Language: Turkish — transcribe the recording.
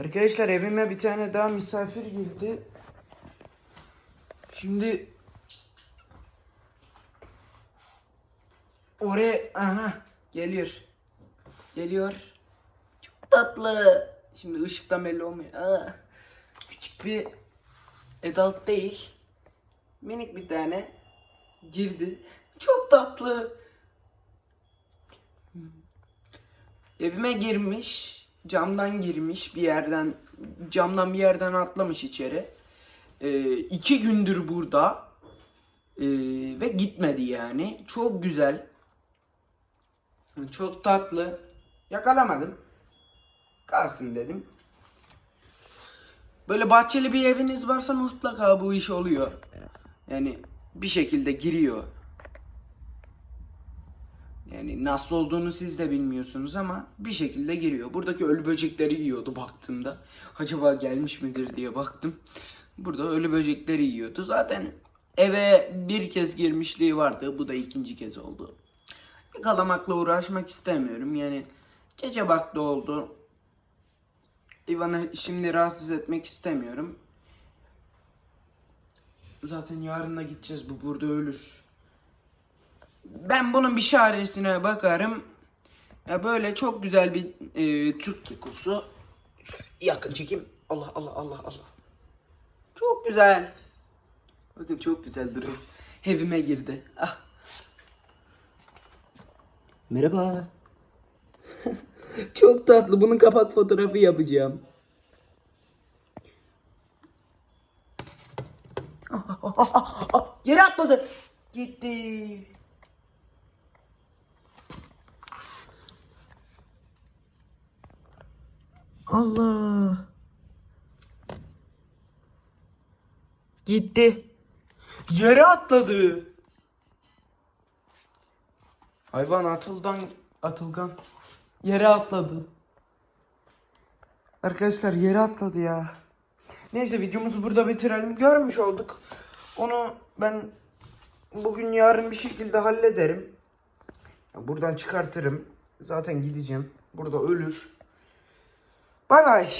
Arkadaşlar evime bir tane daha misafir girdi. Şimdi oraya aha geliyor. Geliyor. Çok tatlı. Şimdi ışıktan belli olmuyor. Aa, küçük bir adult değil. Minik bir tane girdi. Çok tatlı. Evime girmiş, camdan girmiş bir yerden, camdan bir yerden atlamış içeri. Ee, iki gündür burada Ee, ve gitmedi yani. Çok güzel, çok tatlı. Yakalamadım, kalsın dedim. Böyle bahçeli bir eviniz varsa mutlaka bu iş oluyor. Yani bir şekilde giriyor. Yani nasıl olduğunu siz de bilmiyorsunuz ama bir şekilde giriyor. Buradaki ölü böcekleri yiyordu baktığımda. Acaba gelmiş midir diye baktım. Burada ölü böcekleri yiyordu. Zaten eve bir kez girmişliği vardı. Bu da ikinci kez oldu. Yakalamakla uğraşmak istemiyorum. Yani gece vakti oldu. İvan'ı şimdi rahatsız etmek istemiyorum. Zaten yarın da gideceğiz. Bu burada ölür. Ben bunun bir çaresine bakarım. Ya böyle çok güzel bir e, Türk kekosu. Şöyle yakın çekeyim. Allah Allah Allah Allah. Çok güzel. Bakın çok güzel duruyor. Evime girdi. Ah. Merhaba. çok tatlı. Bunun kapak fotoğrafı yapacağım. Ah, ah, ah, ah, ah. Yere atladı. Gitti. Allah. Gitti. Yere atladı. Hayvan atıldan atılgan yere atladı. Arkadaşlar yere atladı ya. Neyse videomuzu burada bitirelim. Görmüş olduk. Onu ben bugün yarın bir şekilde hallederim. Buradan çıkartırım. Zaten gideceğim. Burada ölür. Bye bye.